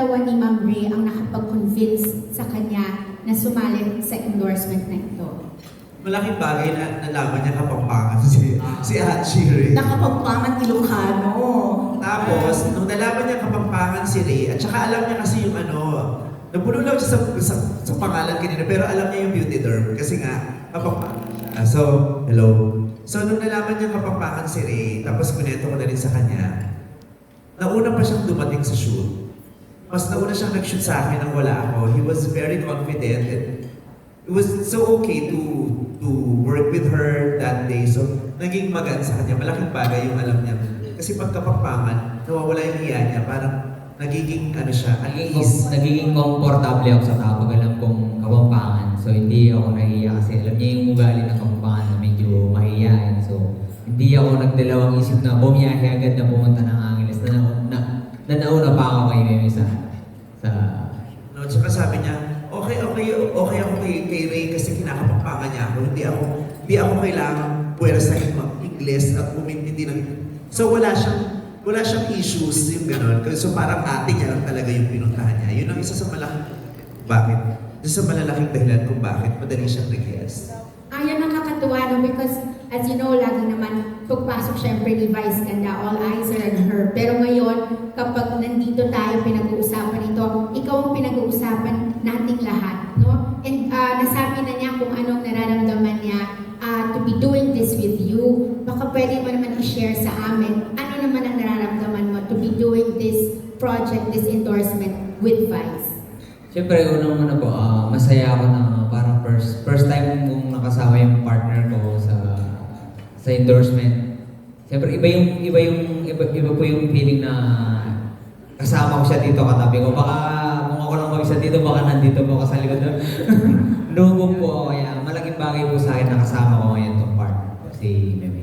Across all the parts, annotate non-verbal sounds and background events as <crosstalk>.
dalawa ni Ma'am Ray ang nakapag-convince sa kanya na sumali sa endorsement na ito? Malaking bagay na nalaman niya kapampangan <laughs> si, si Hachi Ray. Nakapagpangan Ilocano. Tapos, nung nalaman niya kapampangan si Ray, at saka alam niya kasi yung ano, nabululaw siya sa, sa, sa pangalan kanina, pero alam niya yung beauty derm kasi nga, kapampangan siya. So, hello. So, nung nalaman niya kapampangan si Ray, tapos kunento ko na rin sa kanya, nauna pa siyang dumating sa shoot. Mas nauna siyang nag-shoot sa akin nang wala ako. He was very confident and it was so okay to to work with her that day. So, naging magaan sa kanya. Malaking bagay yung alam niya. Kasi pagkapampangan, nawawala yung hiya niya. Parang nagiging ano siya, at Nagiging, ease. com- nagiging komportable ako sa tao pag alam kong kapampangan. So, hindi ako nahiya kasi alam niya yung ugali ng kapampangan na medyo mahihain. So, hindi ako nagdalawang isip na bumiyahe agad na pumunta ng Angeles. Na, na, na nauna pa ako kay Meme sa, sa No, tsaka sabi niya, okay, okay, okay ako kay, kay Ray kasi kinakapampangan niya ako. Hindi ako, hindi ako kailangan puwersahin mag-Ingles at umintindi ng... So wala siyang, wala siyang issues yung gano'n. So parang ate niya lang talaga yung pinuntahan niya. Yun ang isa sa malaking, bakit? Isa sa malalaking dahilan kung bakit madali siyang nag-yes. Ayan ang nakakatuwa no because as you know, lagi naman pagpasok syempre ni Vice Ganda, all eyes are on her. Pero ngayon, kapag nandito tayo pinag-uusapan ito, ikaw ang pinag-uusapan nating lahat. No? And ah, nasabi na niya kung anong nararamdaman niya ah, to be doing this with you. Baka pwede mo naman i-share sa amin, ano naman ang nararamdaman mo to be doing this project, this endorsement with Vice? Siyempre, unang-una po, ah, masaya ako na sa endorsement. Siyempre, iba yung iba yung iba, iba po yung feeling na kasama ko siya dito katabi ko. Baka kung ako lang mag-isa dito, baka nandito po ako sa likod. <laughs> Lubog po ako. Kaya malaking bagay po sa akin na kasama ko ngayon tong partner ko, si Meme.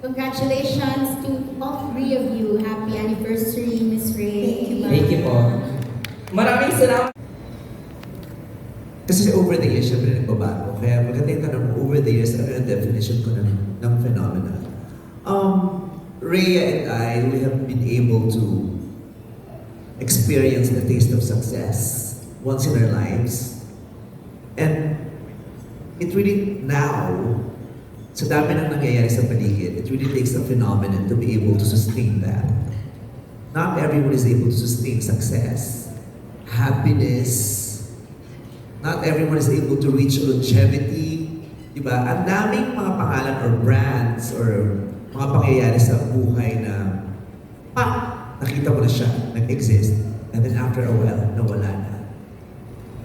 Congratulations to all three of you. Happy anniversary, Miss Ray. Thank you po. Maraming salamat. Over the years, syempre nagbabago. Kaya yung tanong over the years, ano yung definition ko ng, ng phenomenon? Um, Rhea and I, we have been able to experience the taste of success once in our lives. And it really now, sa dami ng nangyayari sa paligid, it really takes a phenomenon to be able to sustain that. Not everyone is able to sustain success, happiness, not everyone is able to reach longevity. Diba? Ang daming mga pangalan or brands or mga pangyayari sa buhay na pa, nakita mo na siya, nag-exist. And then after a while, nawala na.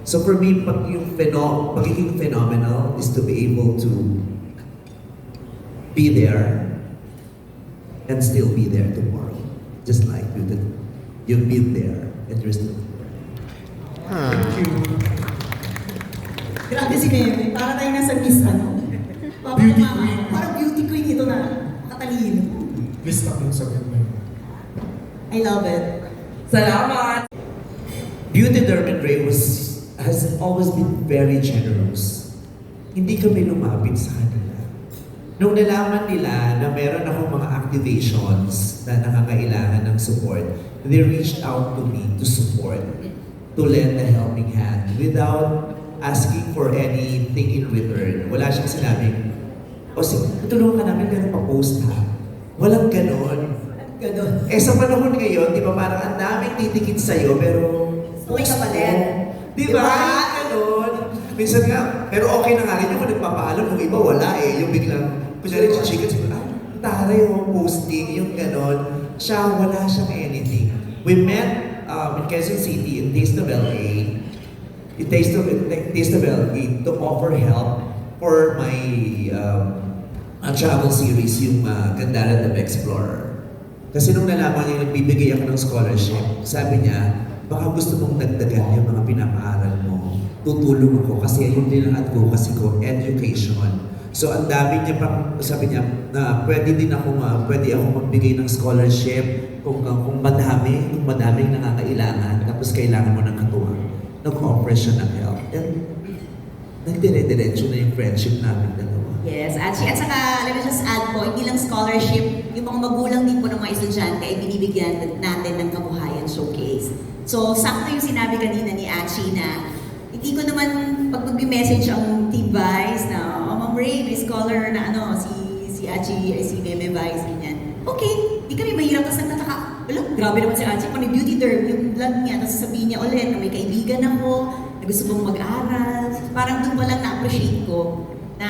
So for me, pag yung pheno pagiging phenomenal is to be able to be there and still be there tomorrow. Just like you did. You've been there and you're still there. Grabe si Meme. Para tayo nasa Miss ano. Papa Beauty mama. queen. Parang beauty queen ito na. Katalino. Please stop yung sabihin mo yun. I love it. Salamat! Beauty Derm and Ray was, has always been very generous. Hindi kami lumapit sa kanila. Nung nalaman nila na meron akong mga activations na nangangailangan ng support, they reached out to me to support, to lend a helping hand without asking for anything in return. Wala siyang sinabing, o sige, tulungan ka namin pero pa-post ha. Walang ganon. Ganon. Eh sa panahon ngayon, di ba parang ang daming titikit sa'yo, pero Okay ka pa rin. Di ba? Ganon. Minsan nga, pero okay na nga rin yung kung nagpapaalam, kung iba wala eh. Yung biglang, kunyari si Chicken, sabi, ah, taray yung posting, yung ganon. Siya, wala siyang anything. We met um, in Quezon City, in Taste of LA, in Taste of, in Taste of to offer help for my um, uh, travel series, yung uh, Gandara the Explorer. Kasi nung nalaman niya nagbibigay ako ng scholarship, sabi niya, baka gusto mong dagdagan yung mga pinapaaral mo. Tutulong ako kasi yun din ang advocacy ko, education. So ang dami niya pang, sabi niya, na pwede din ako, uh, pwede ako magbigay ng scholarship kung, kung madami, kung madaming nangangailangan, tapos kailangan mo ng katuwang. Nag-offer siya ng help. And nagdire-diretso na yung friendship namin dalawa. Yes, actually, at saka, let me just add po, hindi lang scholarship, yung mga magulang din po ng mga estudyante ay binibigyan natin ng kabuhayan showcase. So, sakto yung sinabi kanina ni Achi na hindi ko naman pag mag-message ang Team Vice na, oh, Ma'am Ray, may scholar na ano, si si Achi, ay si Meme Vice, ganyan. Okay, di kami wala, grabe naman si Achi, kung beauty derm, yung vlog niya, tapos sabihin niya ulit na may kaibigan ako, na gusto kong mag-aral. Parang doon pa lang na-appreciate ko na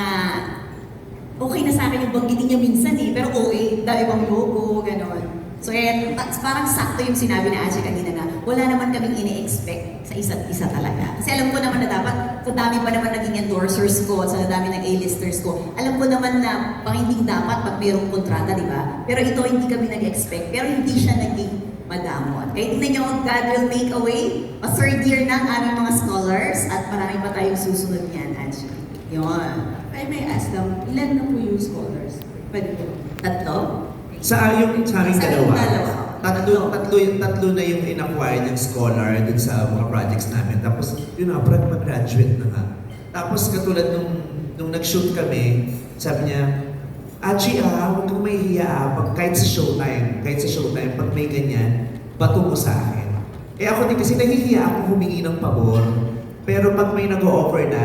okay na sa akin yung banggitin niya minsan eh, pero OA, dahil ibang logo, gano'n. So yan, ta- parang sakto yung sinabi na Aji kanina na wala naman kaming ini-expect sa isa't isa talaga. Kasi alam ko naman na dapat, sa dami pa naman naging endorsers ko, sa dami ng A-listers ko, alam ko naman na pang hindi dapat pag mayroong kontrata, di ba? Pero ito hindi kami nag-expect, pero hindi siya naging madamot. Kaya tingnan nyo, God will make a way. A third year na ang aming mga scholars at marami pa tayong susunod niyan, Aji. Yun. I may ask them, ilan na po yung scholars? Pwede po. Tatlo? Sa yung sa aming Sa dalawa, dalawa. tatlo, tatlo, yung tatlo na yung in-acquire ng scholar dun sa mga projects namin. Tapos, yun na, parang mag-graduate na nga. Tapos, katulad nung, nung nag-shoot kami, sabi niya, Achi ah, huwag kang mahihiya ah, pag, kahit sa showtime, kahit sa showtime, pag may ganyan, bato sa akin. Eh ako din kasi nahihiya ako humingi ng pabor. Pero pag may nag-o-offer na,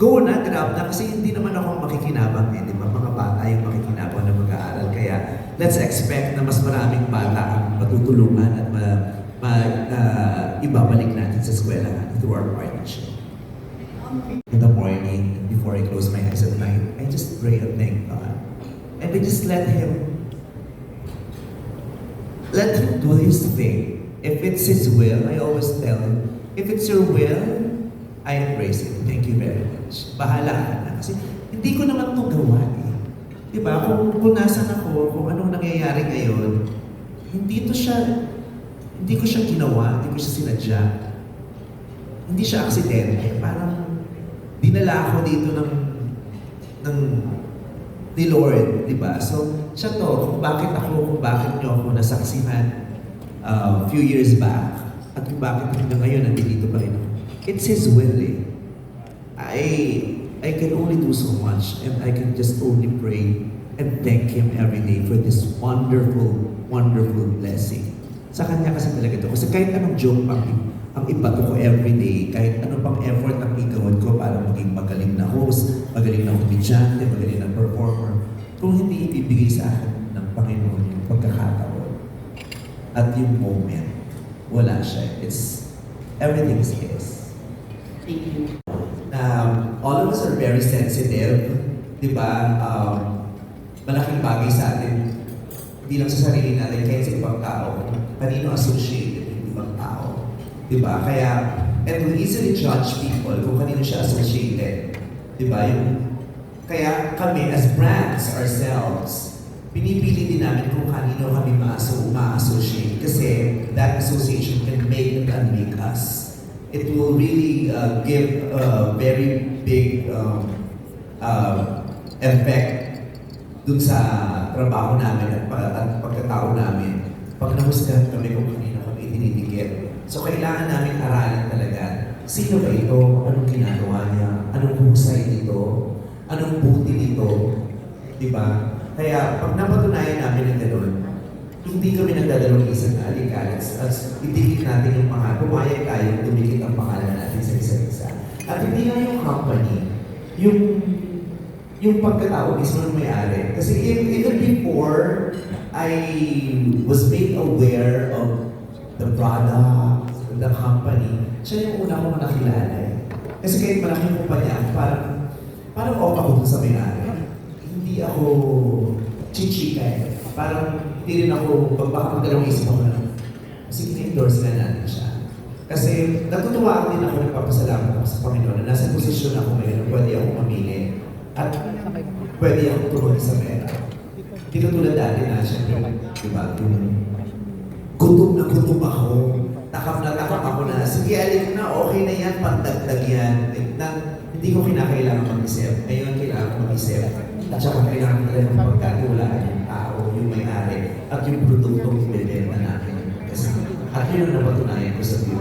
go na, grab na, kasi hindi naman ako makikinabang eh, di ba? Mga bata yung makikinabang na mag-aaral. Kaya, let's expect na mas maraming bata ang matutulungan at ma, ma, ah, ibabalik natin sa eskwela through our partnership. In the morning, before I close my eyes at night, I just pray. And I just let Him, let Him do His thing. If it's His will, I always tell Him, if it's Your will, I embrace it. Thank you very much. Bahala ka na. Kasi hindi ko naman ito gawa eh. Di ba? Kung, kung nasan ako, kung anong nangyayari ngayon, hindi to siya, hindi ko siya ginawa, hindi ko siya sinadya. Hindi siya aksidente. Parang dinala ako dito ng ng ni Lord, di ba? So, siya to, kung bakit ako, kung bakit niyo ako nasaksihan uh, few years back, at kung bakit hanggang ngayon nandito pa rin ako. It's His will eh. I, I can only do so much and I can just only pray and thank Him every day for this wonderful, wonderful blessing. Sa Kanya kasi talaga ito. Kasi kahit anong joke pang ang ibato ko every day, kahit ano pang effort ang igawin ko para maging magaling na host, magaling na komedyante, magaling na performer, kung hindi ibibigay sa akin ng Panginoon yung pagkakataon at yung moment, wala siya. It's, everything is His. Thank you. Um, all of us are very sensitive, di ba? Um, malaking bagay sa atin, hindi lang sa sarili natin, kahit sa ibang tao, kanino associated yung ibang tao. Di ba? Kaya, and we easily judge people kung kanino siya associated. Di ba? Yung, kaya kami, as brands ourselves, pinipili din namin kung kanino kami ma-asso- ma-associate. Kasi that association can make and unmake us. It will really uh, give a very big um, uh, effect dun sa trabaho namin at, pa- at pagkatao namin pag nahusgahan kami kung. So kailangan namin aralin talaga, sino ba ito? Anong ginagawa niya? Anong husay nito? Anong buti nito? Di ba? Kaya pag napatunayan namin ng gano'n, hindi kami nagdadalawang isang alikalis at idikit natin yung pangalan. Pumayag tayo, dumikit ang pangalan natin sa isa't isa. At hindi nga yung company, yung yung pagkatao mismo ng may-ari. Kasi even before I was made aware of the product, the company, siya yung una kong nakilala eh. Kasi kahit malaking kumpanya, parang, parang off ako dun sa may-ari. Hindi ako chichika eh. Parang hindi rin ako, pag baka isip ako na, sige na-endorse na natin siya. Kasi natutuwa din ako, nagpapasalamat ako sa Panginoon na nasa posisyon ako ngayon na pwede ako mamili at pwede ako tumagi sa pera. Hindi ko tulad dati na siyempre, di ba, gutom na gutom ako, takap na takap ako na, sige, alin na, okay na yan, pandagdag yan. Na, hindi ko kinakailangan mag-isip. Ngayon, kailangan ko mag-isip. At saka kailangan ko rin pagkatiwalaan yung tao, yung may-ari, at yung produktong ibibenta natin. Kasi, at yun ang napatunayan ko sa ko.